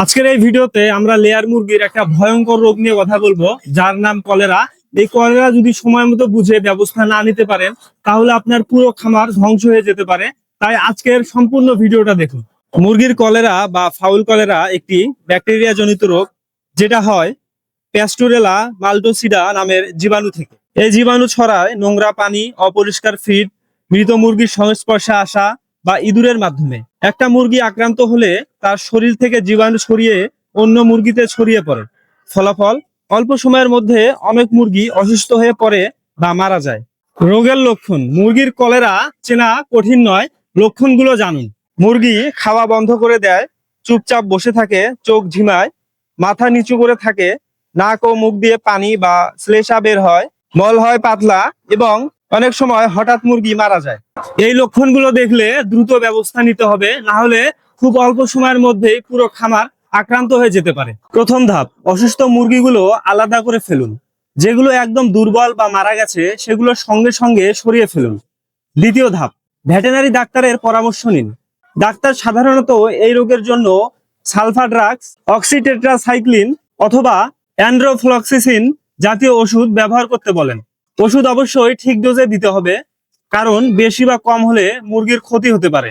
আজকের এই ভিডিওতে আমরা লেয়ার মুরগির একটা ভয়ঙ্কর রোগ নিয়ে কথা বলব, যার নাম কলেরা। এই কলেরা যদি সময় মতো বুঝে, ব্যবস্থা না নিতে পারেন, তাহলে আপনার পুরো খামার ধ্বংস হয়ে যেতে পারে। তাই আজকের সম্পূর্ণ ভিডিওটা দেখুন। মুরগির কলেরা বা ফাউল কলেরা একটি ব্যাকটেরিয়া জনিত রোগ, যেটা হয় প্যাস্টোরেলা মাল্টোসিডা নামের জীবাণু থেকে। এই জীবাণু ছড়ায় নোংরা পানি, অপরিষ্কার ফিড, মৃত মুরগির সংস্পর্শে আসা বা ইঁদুরের মাধ্যমে। একটা মুরগি আক্রান্ত হলে তার শরীর থেকে জীবাণু ছড়িয়ে অন্য মুরগিতে ছড়িয়ে পড়ে। ফলাফল, অল্প সময়ের মধ্যে অনেক মুরগি অসুস্থ হয়ে পড়ে বা মারা যায়। রোগের লক্ষণ, মুরগির কলেরা চেনা কঠিন নয়, লক্ষণগুলো জানুন। মুরগি খাওয়া বন্ধ করে দেয়, চুপচাপ বসে থাকে, চোখ ঝিমায়, মাথা নিচু করে থাকে, নাক ও মুখ দিয়ে পানি বা শ্লেষা বের হয় মল হয় পাতলা এবং অনেক সময় হঠাৎ মুরগি মারা যায়। এই লক্ষণগুলো দেখলে দ্রুত ব্যবস্থা নিতে হবে, না হলে খুব অল্প সময়ের মধ্যেই পুরো খামার আক্রান্ত হয়ে যেতে পারে। প্রথম ধাপ, অসুস্থ মুরগিগুলো আলাদা করে ফেলুন। যেগুলো একদম দুর্বল বা মারা গেছে, সেগুলো সঙ্গে সঙ্গে সরিয়ে ফেলুন। দ্বিতীয় ধাপ, ভেটেনারি ডাক্তারের পরামর্শ নিন। ডাক্তার সাধারণত এই রোগের জন্য সালফা ড্রাগস, অক্সিটেট্রাসাইক্লিন অথবা অ্যান্ড্রোফ্লক্সিসিন জাতীয় ওষুধ ব্যবহার করতে বলেন। ওষুধ অবশ্যই ঠিক ডোজে দিতে হবে, কারণ বেশি বা কম হলে মুরগির ক্ষতি হতে পারে।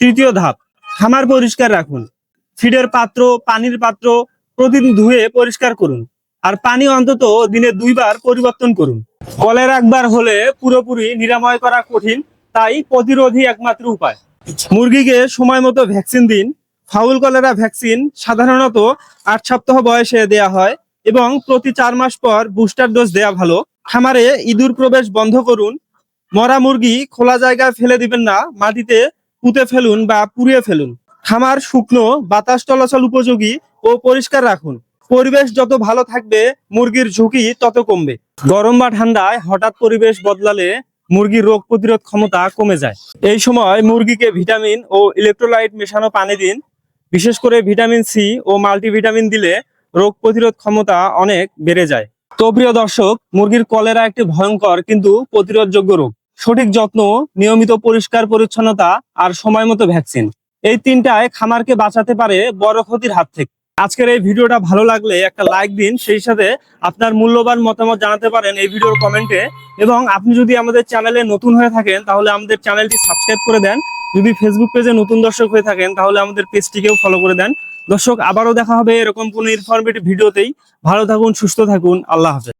তৃতীয় ধাপ, খামার পরিষ্কার রাখুন। ফিডের পাত্র, পানির পাত্র প্রতিদিন ধুয়ে পরিষ্কার করুন। আর পানি অন্তত দিনে দুইবার পরিবর্তন করুন। কলের একবার হলে পুরোপুরি নিরাময় করা কঠিন, তাই প্রতিরোধী একমাত্র উপায়। মুরগিকে সময় মতো ভ্যাকসিন দিন। ফাউল কলেরা ভ্যাকসিন সাধারণত আট সপ্তাহ বয়সে দেয়া হয় এবং প্রতি চার মাস পর বুস্টার ডোজ দেয়া ভালো। খামারে ইঁদুর প্রবেশ বন্ধ করুন। মরা মুরগি খোলা জায়গায় ফেলে দিবেন না, মাটিতে পুঁতে ফেলুন বা পুড়িয়ে ফেলুন। খামার শুকনো, বাতাস চলাচল উপযোগী ও পরিষ্কার রাখুন। পরিবেশ যত ভালো থাকবে, মুরগির ঝুঁকি তত কমবে। গরম বা ঠান্ডায় হঠাৎ পরিবেশ বদলালে মুরগির রোগ প্রতিরোধ ক্ষমতা কমে যায়। এই সময় মুরগিকে ভিটামিন ও ইলেকট্রোলাইট মেশানো পানি দিন। বিশেষ করে ভিটামিন সি ও মাল্টিভিটামিন দিলে রোগ প্রতিরোধ ক্ষমতা অনেক বেড়ে যায়। তো প্রিয় দর্শক, মুরগির কলেরা একটি ভয়ঙ্কর কিন্তু প্রতিরোধযোগ্য রোগ। সঠিক যত্ন, নিয়মিত পরিষ্কার পরিচ্ছন্নতা আর সময় মতো ভ্যাকসিন। এই তিনটায় খামারকে বাঁচাতে পারে বড় ক্ষতির হাত থেকে। আজকের এই ভিডিওটা ভালো লাগলে একটা লাইক দিন, সেই সাথে আপনার মূল্যবান মতামত জানাতে পারেন এই ভিডিওর কমেন্টে এবং আপনি যদি আমাদের চ্যানেলে নতুন হয়ে থাকেন, তাহলে আমাদের চ্যানেলটি সাবস্ক্রাইব করে দেন। যদি ফেসবুক পেজে নতুন দর্শক হয়ে থাকেন, তাহলে আমাদের পেজটিকেও ফলো করে দেন। দর্শক, আবারও দেখা হবে এরকম কোনো ইনফরমেটিভ ভিডিওতেই। ভালো থাকুন, সুস্থ থাকুন, আল্লাহ হাফেজ।